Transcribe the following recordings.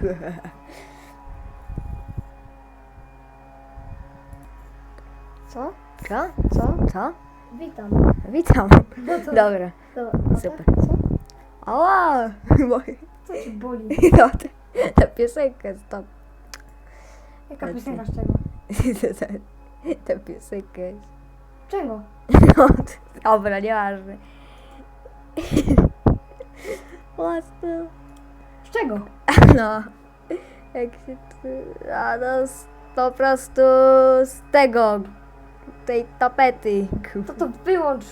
Co? Co? Co? Co? Witam. Witam. No to... Dobra. Dobra, no Super. tak? Co? Ała! Moje- Co ci boli? No, ta, ta piosenka, stop. Jaka Lecz piosenka z czego? Ta, ta piosenka jest... Czego? No, dobra, nieważne. Łasno. Czego? No. Jak się tu... A no, z, po prostu z tego... Tej tapety. To to wyłącz.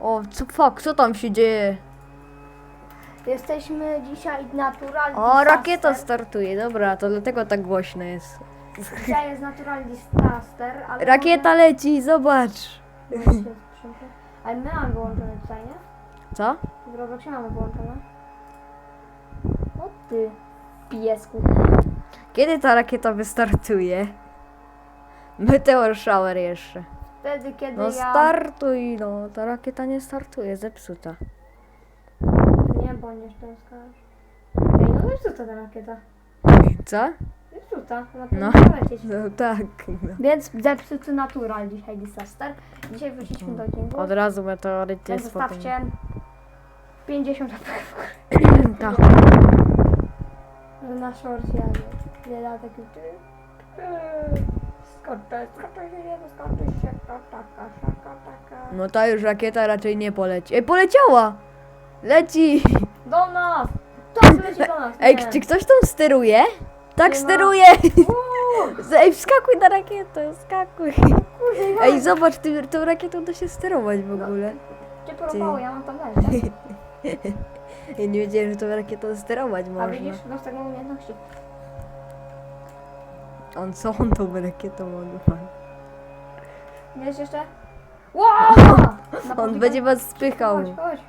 O, co fuck, co tam się dzieje? Jesteśmy dzisiaj naturalni. O, rakieta startuje, dobra, to dlatego tak głośno jest. Dzisiaj jest natural disaster, ale... Rakieta leci, zobacz. Ale my mamy wyłączone tutaj, nie? Co? W Robloxie mamy wyłączone. Ty, piesku. Kiedy ta rakieta wystartuje? Meteor shower jeszcze. Wtedy, kiedy No ja... startuj, no. Ta rakieta nie startuje, zepsuta. Nie, nie szczęskasz. Ej, no jest tutaj ta rakieta. Co? Jest tutaj, na No. pewno no. No tak. No. Więc zepsuty natural dzisiaj disaster. Dzisiaj wróciliśmy do odcinku. Od razu meteoryt Więc jest potem. zostawcie 50 łapek w górę. Tak. Że na szorcie nie da taki Skoczę, skoczę się, nie skoczę się, taka, taka, taka, taka. No ta już rakieta raczej nie poleci. Ej, poleciała! Leci! Do nas! To leci do nas! Ej, nie. czy ktoś tam steruje? Tak, Nie ma. steruje! Uuu, Ej, wskakuj na rakietę, wskakuj! kurde, Ej, zobacz, ty, tą rakietą da się sterować w ogóle. Cię porobało, ja mam tam leżeć. Ja nie wiedziałem, że tą rakietą sterować A można. widzisz, masz taką umiejętności. On co on tą rakietą odpali? Wiesz jeszcze? Wow! On będzie was spychał. Chodź, chodź.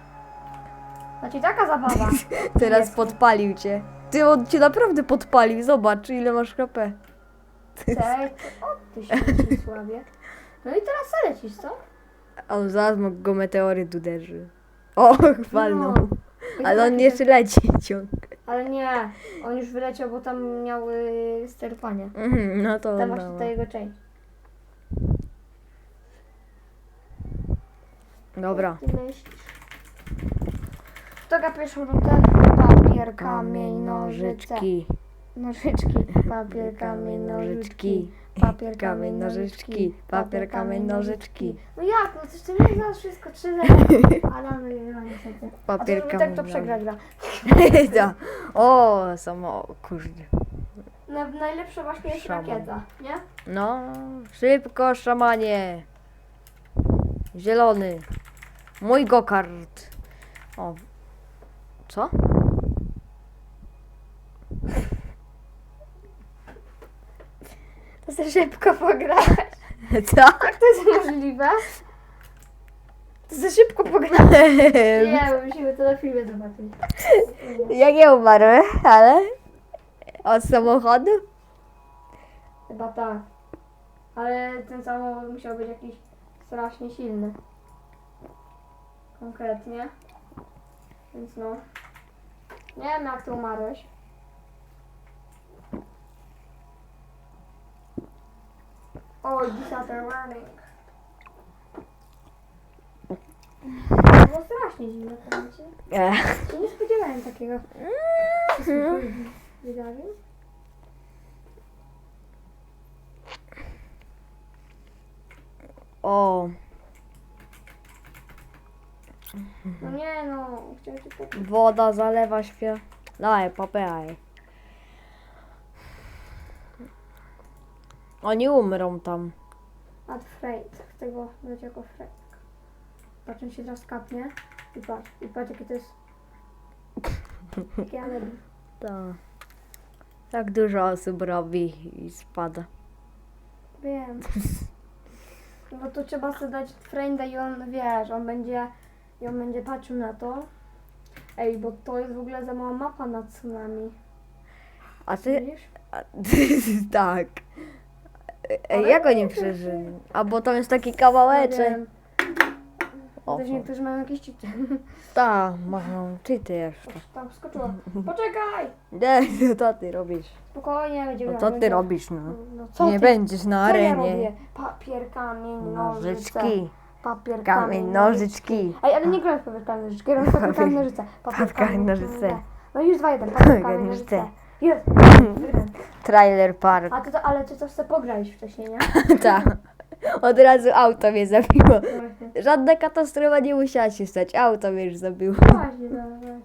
Znaczy taka zabawa. Teraz Jest. podpalił cię. Ty, on cię naprawdę podpalił. Zobacz, ile masz HP. Cześć. O, ty śmieci słabie. No i teraz co lecisz, co? A on zaraz go meteoryt uderzy. O, chwalną. No. Ale on jeszcze leci ciągle. Ale nie, on już wyleciał, bo tam miał y, sterowanie. Mhm, no to Tam masz no. tutaj jego część. Dobra. Ty myślisz? Kto gra pierwszą rundę? Papier, kamień, nożyczki. Nożyczki. Papier, kamień, nożyczki. Papier, kamień, nożyczki. Papier, kamień, nożyczki. No jak? No coś ty nie znasz wszystko, trzy zero. Ale on wygrywa niestety. A Papier, to żeby tak kamień, to przegra gra. Da. O, samo, kurde. Na, najlepsza właśnie jest Szaman. rakieta, nie? No, szybko, szamanie. Zielony. Mój gokart. O. Co? To za szybko pograć. Co? Jak to jest możliwe? To za szybko pograć. Nie, musimy to na filmie zobaczyć. Ja nie umarłem, ale... Od samochodu? Chyba tak. Ale ten samochód musiał być jakiś strasznie silny. Konkretnie. Więc no. Nie wiem jak ty umarłeś. Warning. To było strasznie zimno, ci. Ech. Się nie spodziewałem takiego wydarzeń. O, No nie no, chciałem ci woda zalewa świat. Daj, papieraj. Oni umrą tam. Freyt. Chcę go dać jako Freyt. Patrz, on się teraz kapnie. I patrz, i patrz jakie to jest... Jakie ale... To. Tak dużo osób robi i spada. Wiem. No bo to trzeba sobie dać frienda i on, wiesz, on będzie... I on będzie patrzył na to. Ej, bo to jest w ogóle za mała mapa na tsunami. A ty... Widzisz? A, tak. Ej, jak oni przeżyli? to- A bo tam jest taki kawałeczek. wiem. O, Też niektórzy mają jakieś cheaty. ta, mają cheaty jeszcze. Tam skoczyła. Poczekaj! Nie, co ty robisz? Spokojnie, będziemy No co ty robisz, no? No co Nie ty? będziesz na Co ja arenie. robię? Papier, kamień, nożyce. Nożyczki, Papier, kamień, nożyczki. Ej, ale nie grałem w papier, kamień, nożyczki, grałem w papier, kamień, nożyce. Papier, kamień, nożyce. No już dwa jeden, papier, Kamień, nożyce. Jest. Trailer park. A ty to, ale ty to chcesz pograć wcześniej, nie? Tak. Od razu auto mnie zabiło. Właśnie. Żadna katastrofa nie musiała się stać. Auto mnie już zabiło. Właśnie, no, no.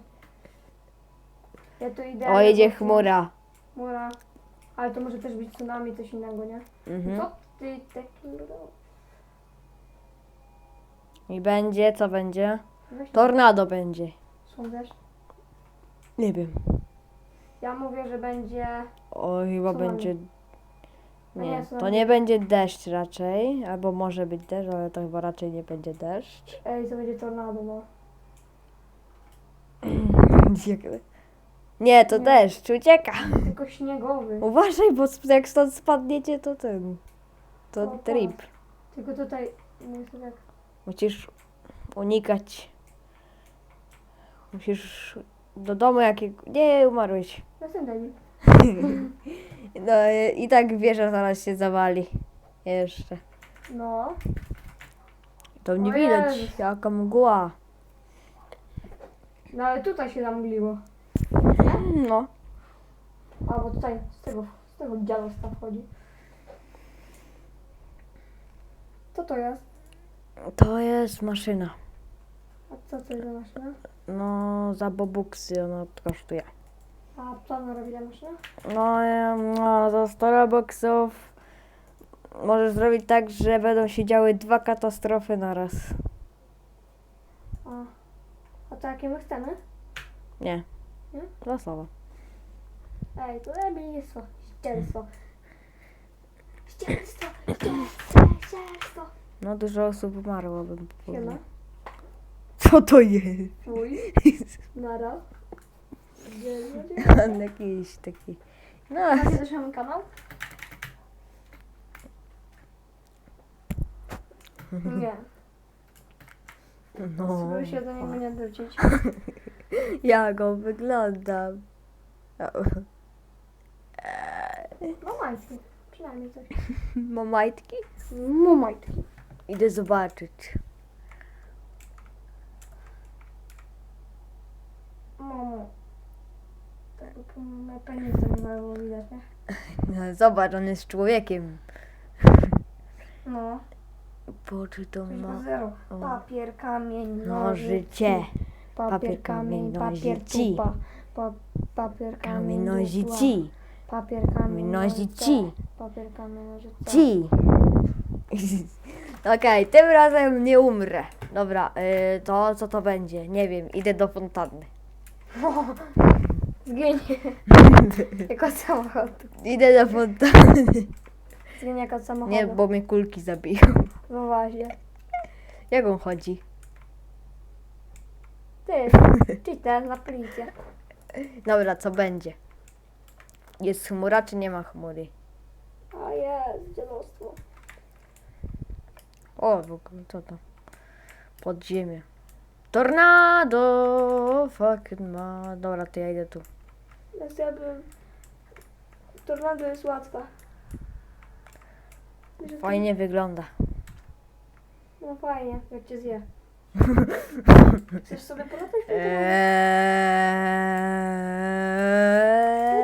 Ja tu idę. O, jedzie chmura. Chmura. Ale to może też być tsunami, coś innego, nie? Mhm. Co ty taki robisz? I będzie, co będzie? Weź Tornado będzie. Są deszcz. Nie wiem. Ja mówię, że będzie... O, chyba Tsunami. będzie... Nie, nie, to tsunami. nie będzie deszcz raczej. Albo może być deszcz, ale to chyba raczej nie będzie deszcz. Ej, to będzie tornado, no. Nie, to Nie. deszcz, ucieka. Tylko śniegowy. Uważaj, bo sp- jak stąd spadniecie, to ten. To O, tak. trip. Tylko tutaj... Nie tak... Musisz unikać. Musisz do domu jakiego... Nie, umarłeś. Jestem debil. No i- i tak wieża zaraz się zawali. Jeszcze. No. To nie O widać, Jezus. jaka mgła. No ale tutaj się zamgliło. No. A, bo tutaj z tego, z tego dziadostwa wchodzi. Co to jest? To jest maszyna. A co to jest za maszyna? No, za bobuksy ona kosztuje. A co ona robi ta maszyna? No, em, no za 100 robuxów możesz zrobić tak, że będą się działy dwa katastrofy naraz. A, a to jakie my chcemy? Nie. Nie? Losowo. Ej, to debilstwo. Ścierstwo. Ścierstwo, ścierstwo, ścierstwo. No, dużo osób umarło, bym Siema. powiedział. Co to jest? Uj. Nara. Gdzie, gdzie? On jakiś taki... No, Macie też mamy kanał? Nie. no. Spróbuj się do niego nie wrócić. Jak on wygląda. No. Przynajmniej coś. Ma majtki? No majtki. Idę zobaczyć. Mamo. Po- penisa nie było widać, nie? No, zobacz, on jest człowiekiem. No. Po czy to ma... ma zero. o. Papier, kamień, Nożycie. Papier, kamień, papier, nożyci. tupa. Pa, papier, Kamień kamień, nozi dupla. ci. Papier, kamień, nozi nożyce. ci. Papier, kamień, nożyce. Ci. Okej, tym razem nie umrę. Dobra, y, to co to będzie? Nie wiem, idę do fontanny. Zginie. Jak od samochodu. Idę do fontanny. Zginie jak od samochodu. Nie, bo mnie kulki zabiją. No właśnie. Jak on chodzi? Ty, cheater na policję. Dobra, co będzie? Jest chmura, czy nie ma chmury? O jest, dziadostwo. O, w ogóle, co to? Podziemie. Tornado! Fucking ma. Dobra, to ja idę tu. Ja chciałabym... Tornado jest łatwa. Że to- Fajnie wygląda. No fajnie, jak cię zje. Chcesz sobie polatać? Eee.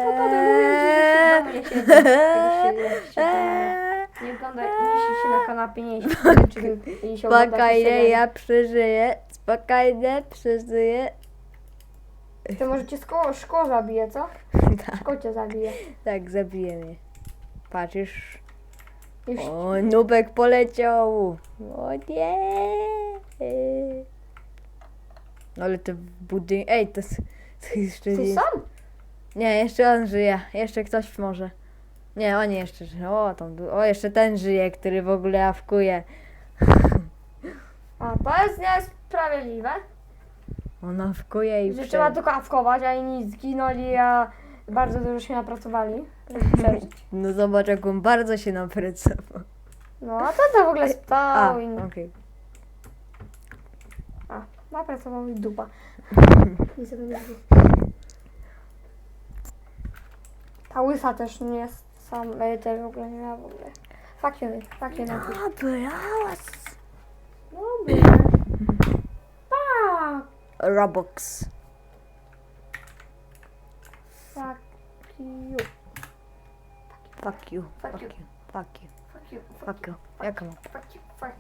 No tobie mówię, że się w domu nie siedzi. Kiedyś się- się Eee. Nie oglądaj, nie siedź się na kanapie, nie siedź. Czy i się ogląda Spokojnie, ja przeżyję. Spokojnie, przeżyję. To może cię szko, szko zabije, co? Tak, Szko cię zabije. tak, zabije mnie. Patrzysz. Już. O, nubek poleciał. O nie. No ale te budynki... Ej, to, to jeszcze Ty nie... sam? Nie, jeszcze on żyje. Jeszcze ktoś może. Nie, oni jeszcze żyją. O, tam, du- o, jeszcze ten żyje, który w ogóle awkuje. A to jest niesprawiedliwe. On awkuje i Że prze- trzeba tylko awkować, a inni zginęli, a bardzo dużo się napracowali. przeżyć. No zobacz, jak on bardzo się napracował. No a co to w ogóle A, stał? i- okej. Napracował mi dupa. I sobie nie Ta łysa też nie jest sam, też w ogóle nie miała w ogóle. Fuck you, fuck you. Dobra, Dobra. Tak. Robux. Fuck you. Fuck you. Fuck Fuck you. Fuck you. Fuck you. Fuck you. Ma? Fuck you, fuck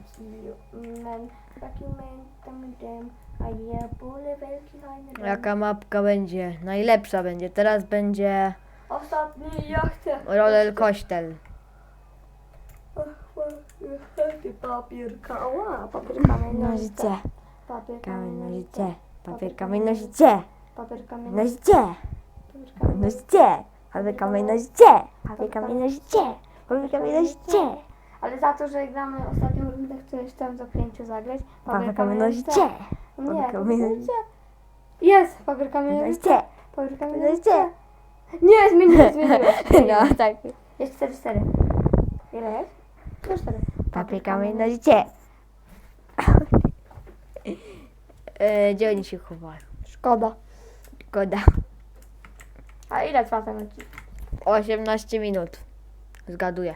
you, man. Fuck you, man. Tam. A ja pole wielki. Jaka mapka będzie? Najlepsza będzie. Teraz będzie Ostatni jachtę. roller coaster. Papier, kała. Papier, kamień, Nożyce. Papier, Kamień, nożyce. Papier, kamień, nożyce. Papier, kamień, Nożyce. Nożyce. Papier, kamień, nożyce. Papier, kamień, nożyce. Papier, kamień, nożyce. Ale za to, że gramy ostatnią rundę, chcesz tam za pięciu zagrać. Papier, kamień, nożyce. Nie, nożyce. Jest! Papier, kamień. Nożyce. Papier, kamień, Nożyce. Nie, zmieniłeś, zmieniłeś. No tak. Jest 4-4. Ile jest? 4-4. Papier, kamień, nożyce. E, Gdzie oni się chowają? Szkoda. Szkoda. A ile trwa ten odcinek? 18 minut. Zgaduję.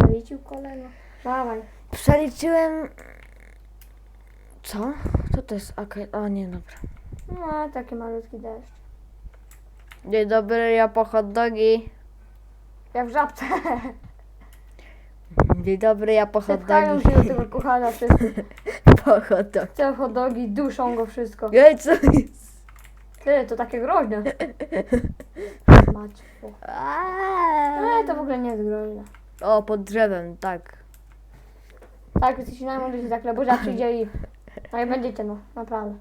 Przeliczył kolego. Dawaj. Przeliczyłem. Co? Co to jest? AK... O nie, dobra. No, taki malutki deszcz. Dzień dobry, ja po hot dogi. Jak w żabce. Dzień dobry, ja po hot Sepkają dogi. się do tego kuchana wszyscy. Po hot dogi. Te hot dogi duszą go wszystko. Ej, co jest? Ty, to takie groźne. Mać. Nie, to w ogóle nie jest groźne. O, pod drzewem, tak. Tak, jesteście najmądrzejsi za kleburza przyjdzie i... No i będziecie, no, naprawdę.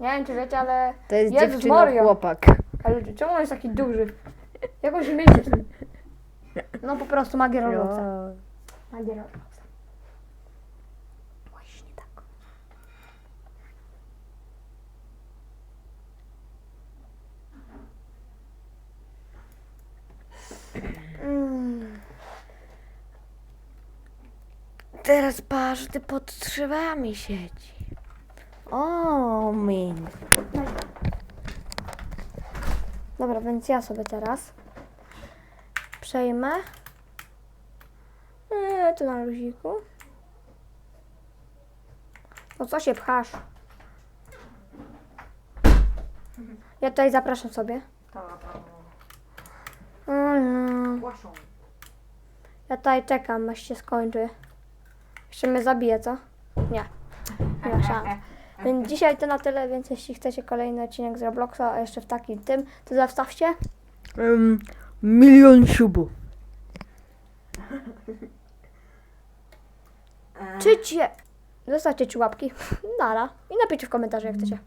Nie wiem, czy wiecie, ale... To jest Jezus dziewczyna Maria. chłopak. Ale czemu on jest taki duży? Jak on się mieści? No po prostu magia Robloxa. Magia Robloxa. Właśnie tak. Mm. Teraz patrz, ty pod drzewami siedzi. O, min. Dobra, więc ja sobie teraz przejmę. Eee, tu na luziku. No co się pchasz? Ja tutaj zapraszam sobie. No. Ja tutaj czekam, aż się skończy. Jeszcze mnie zabije, co? Nie. Nie ma szans. Więc dzisiaj to na tyle, więc jeśli chcecie kolejny odcinek z Robloxa, a jeszcze w takim tym, to zostawcie. Um, milion subów. Czycie. Zostawcie trzy łapki. Nara. I napiszcie w komentarzu, jak chcecie.